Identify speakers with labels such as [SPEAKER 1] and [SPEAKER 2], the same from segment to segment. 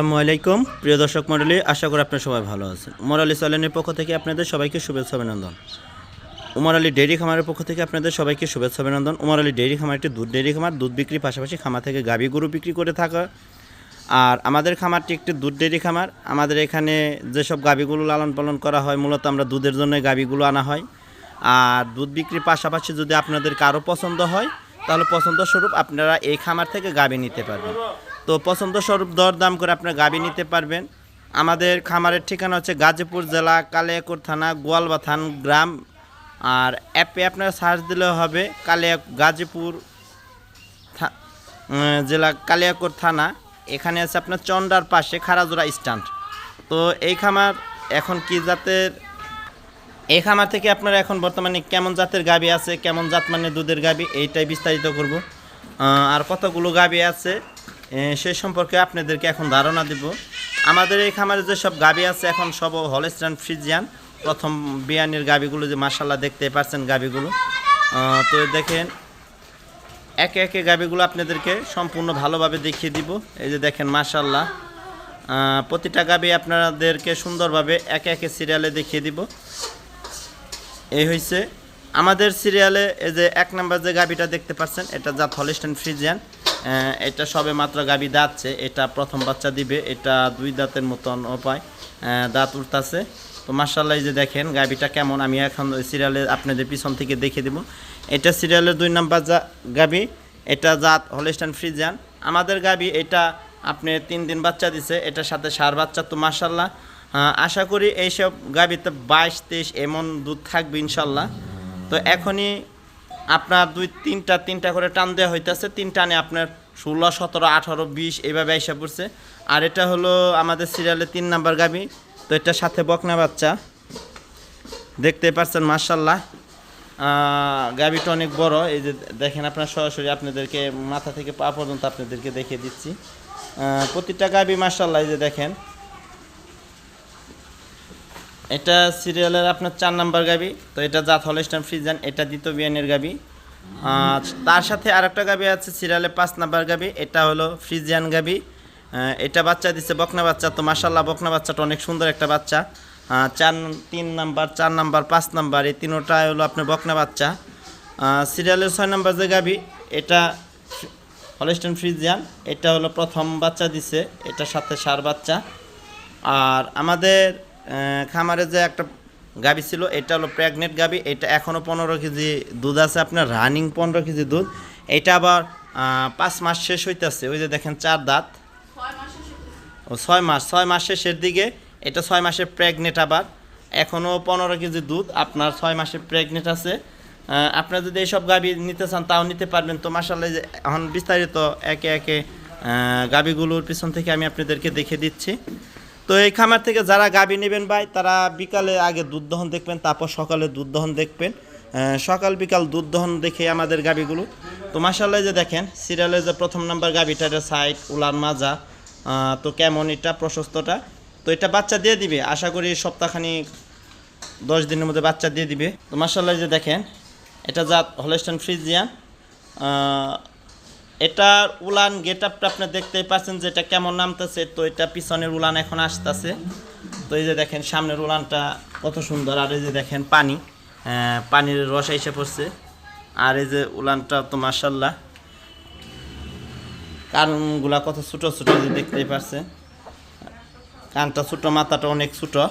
[SPEAKER 1] আসসালামু আলাইকুম। প্রিয় দর্শক মণ্ডলী, আশা করি আপনারা সবাই ভালো আছেন। উমর আলী সালেনের পক্ষ থেকে আপনাদের সবাইকে শুভেচ্ছা, অভিনন্দন। উমর আলী ডেইরি খামারের পক্ষ থেকে আপনাদের সবাইকে শুভেচ্ছা, অভিনন্দন। উমর আলী ডেইরি খামার একটি দুধ ডেইরি খামার। দুধ বিক্রির পাশাপাশি খামার থেকে গাভী গরু বিক্রি করে থাকা। আর আমাদের খামারটি একটি দুধ ডেইরি খামার। আমাদের এখানে যেসব গাভীগুলো লালন পালন করা হয়, মূলত আমরা দুধের জন্য গাভীগুলো আনা হয়। আর দুধ বিক্রির পাশাপাশি যদি আপনাদের কারও পছন্দ হয়, তাহলে পছন্দ স্বরূপ আপনারা এই খামার থেকে গাভী নিতে পারবেন। তো পছন্দ স্বরূপ দরদাম করে আপনারা গাভী নিতে পারবেন। আমাদের খামারের ঠিকানা হচ্ছে গাজীপুর জেলা কালিয়াকুর থানা, গোয়ালবাথান গ্রাম। আর অ্যাপে আপনারা সার্চ দিলে হবে কালিয়া গাজীপুর জেলা কালিয়াকোট থানা। এখানে আছে আপনার চন্ডার পাশে খারাজোড়া স্ট্যান্ড তো এই খামার এখন কি জাতের? এই খামার থেকে আপনারা এখন বর্তমানে কেমন জাতের গাবি আছে, কেমন জাত মানে দুধের গাবি, এইটাই বিস্তারিত করব। আর কতগুলো গাবি আছে? সেই সম্পর্কে আপনাদেরকে এখন ধারণা দিব। আমাদের এই খামারে যেসব গাবি আছে এখন সব হলস্টান ফ্রিজিয়ান। প্রথম বিয়ানের গাবিগুলো যে মাসাল্লাহ দেখতে পাচ্ছেন গাবিগুলো। তো দেখেন একে একে গাবিগুলো আপনাদেরকে সম্পূর্ণ ভালোভাবে দেখিয়ে দিব। এই যে দেখেন মাশাল্লাহ আহ, প্রতিটা গাবি আপনাদেরকে সুন্দরভাবে একে একে সিরিয়ালে দেখিয়ে দিব। এই হয়েছে আমাদের সিরিয়ালে এই যে এক নাম্বার যে গাবিটা দেখতে পাচ্ছেন, এটা জাত হলিস্টান ফ্রিজিয়ান। এটা সবে মাত্র গাবি দাঁতছে, এটা প্রথম বাচ্চা দিবে, এটা দুই দাঁতের মতন উপায় দাঁত উঠতাছে। তো মার্শাল্লাহ এই যে দেখেন গাবিটা কেমন, আমি এখন সিরিয়ালে আপনাদের পিছন থেকে দেখে দিব। এটা সিরিয়ালের দুই নাম্বার যা গাবি এটা জাত হলিস্টান ফ্রিজিয়ান। আমাদের গাবি এটা আপনি তিন দিন বাচ্চা দিছে, এটার সাথে সার বাচ্চা তো মার্শাল্লাহ আশা করি এইসব গাবিতে বাইশ তেইশ এমন দুধ থাকবে ইনশাল্লাহ তো এখনই আপনার দুই, তিনটা তিনটা করে টান দেওয়া হইতেছে। তিন টানে আপনার ষোলো, সতেরো, আঠারো, বিশ এইভাবে আইসা পড়ছে। আর এটা হলো আমাদের সিরিয়ালে তিন নাম্বার গাবি। তো এটার সাথে বকনা বাচ্চা। দেখতে পাচ্ছেন মার্শাল্লাহ গাবিটা অনেক বড়। এই যে দেখেন আপনার সরাসরি আপনাদেরকে মাথা থেকে পা পর্যন্ত আপনাদেরকে দেখিয়ে দিচ্ছি। প্রতিটা গাবি মার্শাল্লাহ এই যে দেখেন। এটা সিরিয়ালের আপনার চার নাম্বার গাবি, তো এটা জাত হলস্টান ফ্রিজান, এটা দ্বিতীয় বিয়ানের গাবি। তার সাথে আরেকটা গাবি আছে সিরিয়ালে পাঁচ নাম্বার গাবি, এটা হলো ফ্রিজিয়ান গাবি। এটা বাচ্চা দিচ্ছে বকনা বাচ্চা, তো মাসাল্লাহ বকনা বাচ্চাটা অনেক সুন্দর একটা বাচ্চা। চার, তিন নাম্বার, চার নাম্বার, পাঁচ নাম্বার, এই তিনোটাই হলো আপনার বকনা বাচ্চা। সিরিয়ালের ছয় নাম্বার যে গাবি, এটা হলস্টান ফ্রিজিয়ান, এটা হলো প্রথম বাচ্চা দিছে, এটার সাথে সার বাচ্চা। আর আমাদের খামারে যে একটা গাবি ছিল এটা হলো প্রেগনেন্ট গাবি। এটা এখনও পনেরো কেজি দুধ আছে আপনার রানিং পনেরো কেজি দুধ। এটা আবার পাঁচ মাস শেষ হইতেছে। ওই যে দেখেন চার দাঁত। ও ছয় মাস ছয় মাস শেষের দিকে। এটা ছয় মাসের প্রেগনেন্ট আবার। এখনও পনেরো কেজি দুধ। আপনার ছয় মাসের প্রেগনেন্ট আছে। আপনারা যদি এইসব গাবি নিতে চান তাও নিতে পারবেন। তো মাসাল্লাহ যে এখন বিস্তারিত একে একে গাবিগুলোর পিছন থেকে আমি আপনাদেরকে দেখে দিচ্ছি। তো এই খামার থেকে যারা গাবি নেবেন ভাই, তারা বিকালে আগে দুধ দহন দেখবেন, তারপর সকালে দুধ দহন দেখবেন। সকাল বিকাল দুধ দহন দেখে আমাদের গাবিগুলো। তো মাসাল্লাহ যে দেখেন, সিরিয়ালের যে প্রথম নাম্বার গাবিটার সাইড, উলান, মাজা। তো কেমন এটা, প্রশস্তটা? তো এটা বাচ্চা দিয়ে দিবে, আশা করি সপ্তাহখানি, দশ দিনের মধ্যে বাচ্চা দিয়ে দিবে। তো মাসাল্লাহ যে দেখেন, এটা জাত হলেস্টান ফ্রিজিয়ান। এটার উলান গেট আপটা আপনি দেখতেই পাচ্ছেন যে এটা কেমন নামতেছে। তো এটা পিছনের উলান এখন আসতেছে। তো এই যে দেখেন, সামনের উলানটা কত সুন্দর। আর এই যে দেখেন, পানি। পানির রস এসে পড়ছে। আর এই যে উলানটা তো মাসাল্লাহ কানগুলা কত ছোটো ছোটো যে দেখতেই পাচ্ছেন কানটা ছোটো, মাথাটা অনেক ছোটো।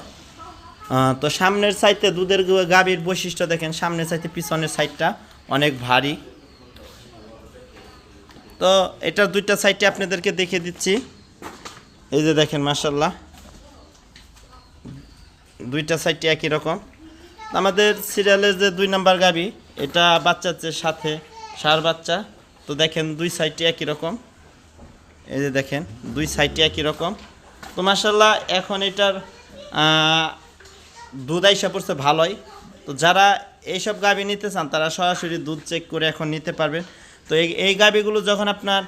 [SPEAKER 1] তো সামনের সাইডে দুধের গাভীর বৈশিষ্ট্য দেখেন, সামনের সাইডে পিছনের সাইডটা অনেক ভারী। তো এটার দুইটা সাইডে আপনাদেরকে দেখিয়ে দিচ্ছি। এই যে দেখেন মাসাল্লাহ দুইটা সাইডে একই রকম। আমাদের সিরিয়ালের যে দুই নাম্বার গাবি, এটা বাচ্চার যে সাথে সার বাচ্চা, তো দেখেন দুই সাইডে একই রকম। এই যে দেখেন, দুই সাইডে একই রকম। তো মাসাল্লাহ এখন এটার দুধ আইসা পড়ছে ভালোই। তো যারা এইসব গাবি নিতে চান, তারা সরাসরি দুধ চেক করে এখন নিতে পারবেন। তো এই এই গাবিগুলো যখন আপনার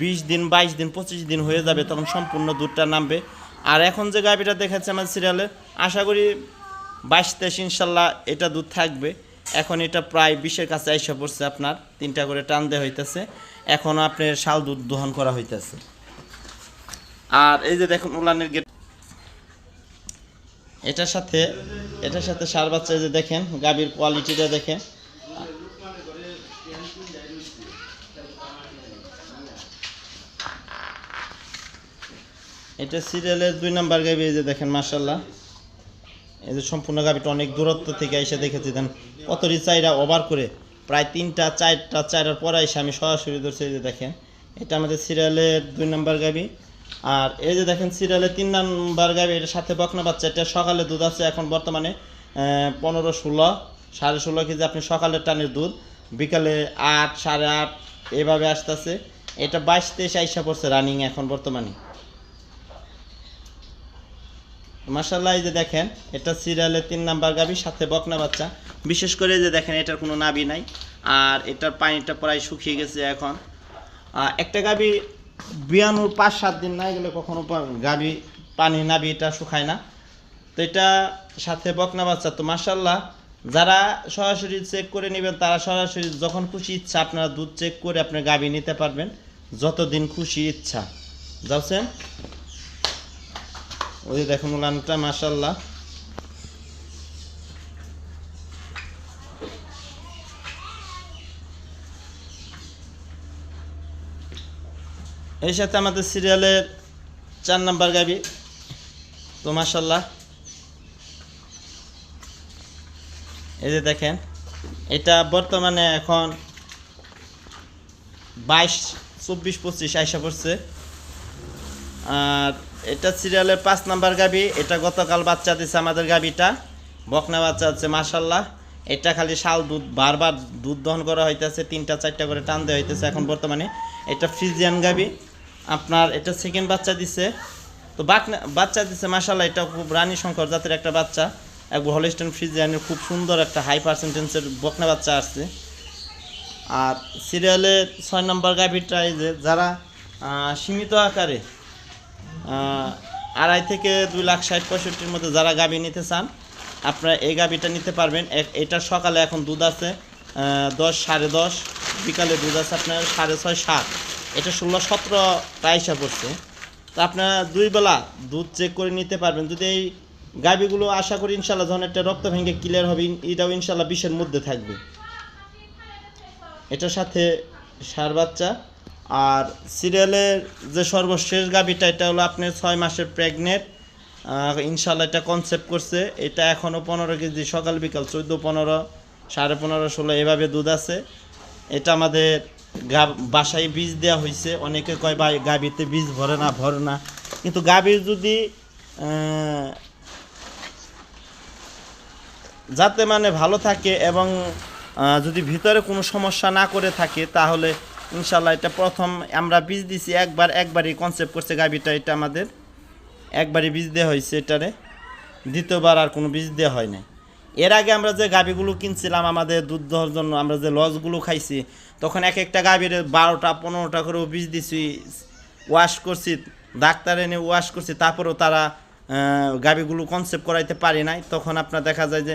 [SPEAKER 1] বিশ দিন, বাইশ দিন, পঁচিশ দিন হয়ে যাবে, তখন সম্পূর্ণ দুধটা নামবে। আর এখন যে গাবিটা দেখাচ্ছে আমার সিরিয়ালে আশা করি বাইশ, তেইশ, ইনশাল্লাহ এটা দুধ থাকবে। এখন এটা প্রায় বিশের কাছে আইসা পড়ছে আপনার, তিনটা করে টান দেওয়া হইতেছে। এখনও আপনার শাল দুধ দোহন করা হইতেছে। আর এই যে দেখুন উলানের গেট এটার সাথে এটার সাথে সার বাচ্চা যে দেখেন গাভীর কোয়ালিটিটা দেখেন। এটা সিরিয়ালের দুই নাম্বার গাবি এই যে দেখেন মার্শাল্লাহ এই যে সম্পূর্ণ গাবিটা অনেক দূরত্ব থেকে এসে দেখেছি, দেন কত চাইরা ওভার করে প্রায় তিনটা, চারটা, চারার পরে এসে আমি সরাসরি ধরছি, এই যে দেখেন। এটা আমাদের সিরিয়ালের দুই নাম্বার গাবি। আর এই যে দেখেন, সিরিয়ালের তিন নাম্বার গাবি, এটার সাথে বকনা বাচ্চা, এটা সকালে দুধ আছে, এখন বর্তমানে পনেরো ষোলো, সাড়ে ষোলো কেজি আপনি সকালে টানের দুধ, বিকালে আট, সাড়ে আট, এভাবে আসতেছে। এটা বাইশ তেইশ আইসা পড়ছে রানিং এখন বর্তমানে। মাসাল্লাহ এই যে দেখেন, এটা সিরিয়ালের তিন নাম্বার গাবি, সাথে বকনা বাচ্চা। বিশেষ করে যে দেখেন, এটার কোনো নাবি নাই, আর এটার পানিটা প্রায় শুকিয়ে গেছে এখন। একটা গাবি বিয়ানোর পাঁচ, সাত দিন না গেলে কখনো গাবি পানি নাবি এটা শুকায় না। তো এটা সাথে বকনা বাচ্চা, তো মাসাল্লাহ যারা সরাসরি চেক করে নেবেন, তারা সরাসরি যখন খুশি ইচ্ছা, আপনারা দুধ চেক করে আপনার গাবি নিতে পারবেন, যতদিন খুশি ইচ্ছা। যাচ্ছেন? ওই যে দেখুন উলানটা মাসাল্লাহ এই সাথে আমাদের সিরিয়ালের চার নাম্বার গাবি। তো মাসাল্লাহ এই যে দেখেন, এটা বর্তমানে এখন বাইশ, চব্বিশ, পঁচিশ, আইসা পড়ছে। আর এটা সিরিয়ালের পাঁচ নাম্বার গাবি, এটা গতকাল বাচ্চা দিছে আমাদের গাবিটা, বকনা বাচ্চা আছে মাসাল্লাহ এটা খালি শাল দুধ, বারবার দুধ দহন করা হইতেছে, তিনটা, চারটা করে টান দেওয়া হইতেছে এখন বর্তমানে। এটা ফ্রিজিয়ান গাবি, আপনার এটা সেকেন্ড বাচ্চা দিছে। তো বাকনা, বাচ্চা দিছে মাসাল্লাহ এটা খুব রানী শঙ্কর জাতের একটা বাচ্চা। এক হলিস্টন ফ্রিজিয়ানের খুব সুন্দর একটা হাই পার্সেন্টেন্সের বকনা বাচ্চা আসছে। আর সিরিয়ালের ছয় নম্বর গাভিটা এই যে, যারা সীমিত আকারে আড়াই থেকে দুই লাখ ষাট পঁয়ষট্টির মধ্যে যারা গাবি নিতে চান, আপনারা এই গাভিটা নিতে পারবেন। এটা সকালে এখন দুধ আছে দশ, সাড়ে দশ, বিকালে দুধ আছে আপনার সাড়ে ছয়, সাত। এটা ষোলো, সতেরো প্রাইসা পড়ছে। তো আপনারা দুই বেলা দুধ চেক করে নিতে পারবেন। যদি এই গাবিগুলো আশা করি ইনশাল্লাহ যখন একটা রক্ত ভেঙে ক্লিয়ার হবে এটাও ইনশাল্লাহ বিশের মধ্যে থাকবে। এটার সাথে সার বাচ্চা আর সিরিয়ালের যে সর্বশেষ গাভিটা এটা হলো আপনি ছয় মাসের প্রেগনেন্ট ইনশাল্লাহ এটা কনসেপ্ট করছে, এটা এখনও পনেরো কেজি, সকাল, বিকাল চোদ্দ, পনেরো, সাড়ে পনেরো, ষোলো, এভাবে দুধ আছে। এটা আমাদের গা, বাসায় বীজ দেওয়া হয়েছে অনেকে কয়, ভাই গাভিতে বীজ ভরে না ভরে না। কিন্তু গাভীর যদি যাতে মানে ভালো থাকে এবং যদি ভিতরে কোনো সমস্যা না করে থাকে, তাহলে ইনশাল্লাহ এটা প্রথম আমরা বীজ দিছি, একবার, একবারই কনসেপ্ট করছে গাভিটা, এটা আমাদের। একবারই বীজ দেওয়া হয়েছে এটারে। দ্বিতীয়বার আর কোনো বীজ দেওয়া হয় নাই। এর আগে আমরা যে গাভিগুলো কিনছিলাম আমাদের দুধ দেওয়ার জন্য, আমরা যে লসগুলো খাইছি, তখন এক একটা গাভীর বারোটা, পনেরোটা করেও বীজ দিছি ওয়াশ করছি, ডাক্তার এনে ওয়াশ করছি, তারপরেও তারা গাভীগুলো কনসেপ্ট করাইতে পারি নাই। তখন আপনার দেখা যায় যে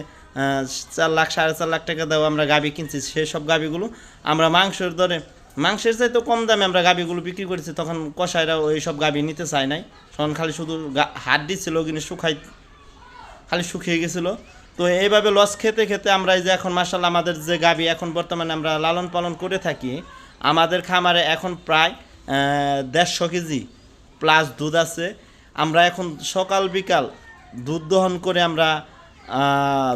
[SPEAKER 1] চার লাখ, সাড়ে চার লাখ টাকা দেওয়া আমরা গাভী কিনছি সেই সব গাভীগুলো আমরা মাংসের দরে মাংসের চাইতে কম দামে আমরা গাভীগুলো বিক্রি করেছি, তখন কষাইরা ওই সব গাভী নিতে চায় নাই। তখন খালি শুধু গা- হাড্ডি ছিল কিন্তু শুকাই, খালি শুকিয়ে গেছিল। তো এইভাবে লস খেতে খেতে আমরা এই যে এখন মার্শাল আমাদের যে গাবি এখন বর্তমানে আমরা লালন পালন করে থাকি, আমাদের খামারে এখন প্রায় দেড়শো কেজি প্লাস দুধ আছে। আমরা এখন সকাল বিকাল দুধ দহন করে আমরা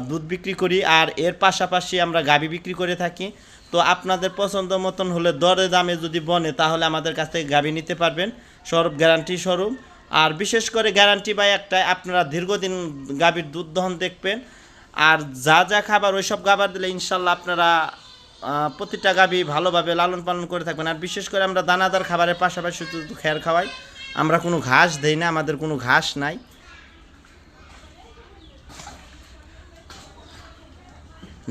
[SPEAKER 1] দুধ বিক্রি করি, আর এর পাশাপাশি আমরা গাবি বিক্রি করে থাকি। তো আপনাদের পছন্দ মতন হলে দরে দামে যদি বনে, তাহলে আমাদের কাছ থেকে গাবি নিতে পারবেন। স্বরূপ গ্যারান্টি স্বরূপ আর বিশেষ করে গ্যারান্টি বাই একটাই, আপনারা দীর্ঘদিন গাভীর দুধ দহন দেখবেন। আর যা যা খাবার, ওইসব খাবার দিলে ইনশাল্লাহ আপনারা প্রতিটা গাভী ভালোভাবে লালন পালন করে থাকবেন। আর বিশেষ করে আমরা দানাদার খাবারের পাশাপাশি শুধু খেয়ার খাওয়াই। আমরা কোনো ঘাস দেই না, আমাদের কোনো ঘাস নাই।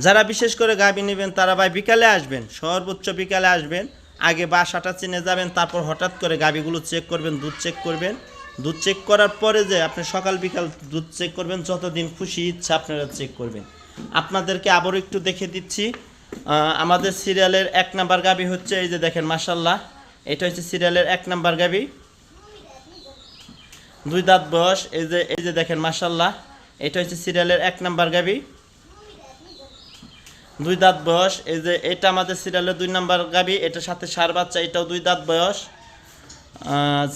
[SPEAKER 1] যারা বিশেষ করে গাভী নেবেন, তারা ভাই বিকালে আসবেন, সর্বোচ্চ বিকালে আসবেন। আগে বাসাটা চিনে যাবেন, তারপর হঠাৎ করে গাভীগুলো চেক করবেন, দুধ চেক করবেন। দুধ চেক করার পরে যে আপনি সকাল বিকাল দুধ চেক করবেন, যতদিন খুশি ইচ্ছা আপনারা চেক করবেন। আপনাদেরকে আবারও একটু দেখে দিচ্ছি আমাদের সিরিয়ালের এক নাম্বার গাভী হচ্ছে, এই যে দেখেন মাসাল্লাহ এটা হচ্ছে সিরিয়ালের এক নাম্বার গাভী দুই দাঁত বয়স, এই যে এই যে দেখেন মাসাল্লাহ এটা হচ্ছে সিরিয়ালের এক নাম্বার গাবি। দুই দাঁত বয়স, এই যে এটা আমাদের সিরিয়ালের দুই নাম্বার গাবি এটার সাথে সার বাচ্চা, এটাও দুই দাঁত বয়স।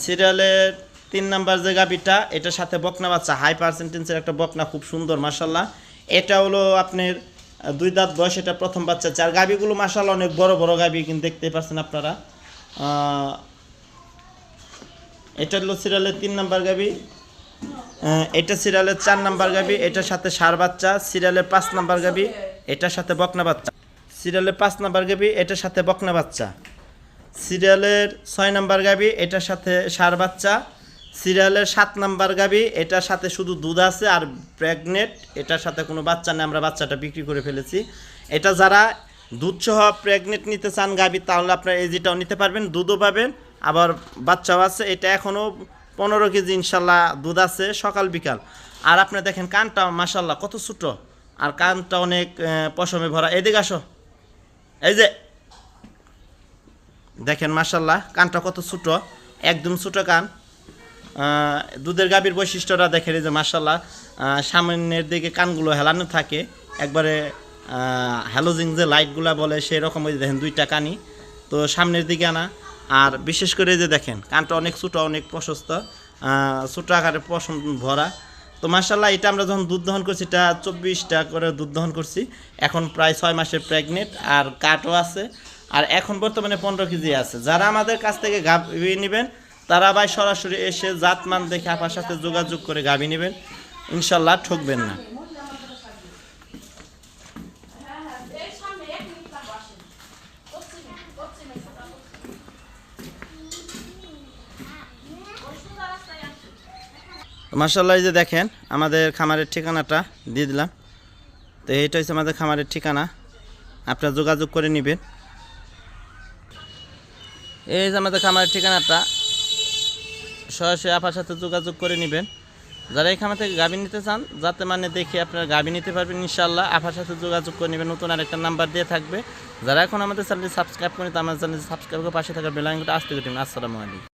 [SPEAKER 1] সিরিয়ালের তিন নাম্বার যে গাবিটা, এটার সাথে বকনা বাচ্চা হাই পার্সেন্টেন্সের একটা বকনা, খুব সুন্দর মাসাল্লাহ এটা হলো আপনার দুই দাঁত বয়স, এটা প্রথম বাচ্চা। চার গাবিগুলো মাসাল্লাহ অনেক বড় বড় গাবি, কিন্তু দেখতে পাচ্ছেন আপনারা। এটা হলো সিরিয়ালের তিন নাম্বার গাবি। এটা সিরিয়ালের চার নাম্বার গাবি, এটার সাথে সার বাচ্চা। সিরিয়ালের পাঁচ নাম্বার গাবি। এটার সাথে বকনা বাচ্চা। সিরিয়ালের পাঁচ নাম্বার গাবি, এটার সাথে বকনা বাচ্চা। সিরিয়ালের ছয় নাম্বার গাবি, এটার সাথে সার বাচ্চা। সিরিয়ালের সাত নাম্বার গাবি, এটার সাথে শুধু দুধ আছে আর প্রেগনেন্ট এটার সাথে কোনো বাচ্চা নেই, আমরা বাচ্চাটা বিক্রি করে ফেলেছি। এটা যারা দুধ সহ প্রেগনেন্ট নিতে চান গাবি, তাহলে আপনার এজিটাও নিতে পারবেন, দুধও পাবেন, আবার বাচ্চাও আছে। এটা এখনও পনেরো কেজি ইনশাল্লাহ দুধ আছে সকাল বিকাল। আর আপনি দেখেন কানটা মাসাল্লাহ কত ছোটো। আর কানটা অনেক পশমে ভরা। এদিকে আসো। এই যে, দেখেন মাসাল্লাহ কানটা কত ছোট, একদম ছোট কান। দুধের গাভীর বৈশিষ্ট্যটা দেখেন এই যে মাসাল্লাহ সামনের দিকে কানগুলো হেলানো থাকে। একবারে হ্যালোজিং যে লাইটগুলা বলে সেই রকম ওই দেখেন দুইটা কানি তো সামনের দিকে আনা। আর বিশেষ করে যে দেখেন, কানটা অনেক ছোটো, অনেক প্রশস্ত ছোট আকারে পশম ভরা। তো মাসাল্লাহ এটা আমরা যখন দুধ দহন করছি, এটা চব্বিশটা করে দুধ দহন করছি। এখন প্রায় ছয় মাসের প্রেগনেন্ট আর কাটও আছে। আর এখন বর্তমানে পনেরো কেজি আছে। যারা আমাদের কাছ থেকে গাভি নেবেন, তারা ভাই সরাসরি এসে জাতমান দেখে আপনার সাথে যোগাযোগ করে গাভি নেবেন। ইনশাল্লাহ ঠকবেন না। মার্শাল্লাহ যে দেখেন, আমাদের খামারের ঠিকানাটা দিয়ে দিলাম। তো এইটা হচ্ছে আমাদের খামারের ঠিকানা। আপনারা যোগাযোগ করে নেবেন। এই যে আমাদের খামারের ঠিকানাটা, সরাসরি আপনার সাথে যোগাযোগ করে নেবেন। যারা এই খামার থেকে গাভী নিতে চান, যাতে মানে দেখে আপনারা গাভী নিতে পারবেন ইনশাল্লাহ আপনার সাথে যোগাযোগ করে নেবেন। নতুন আরেকটা নাম্বার দিয়ে থাকবে। যারা এখন আমাদের চ্যানেলটি সাবস্ক্রাইব করেন তো আমাদের চ্যানেলটি সাবস্ক্রাইব করে পাশে থাকা বেলাইনটা আসতে দিন আসসালামু আলাইকুম।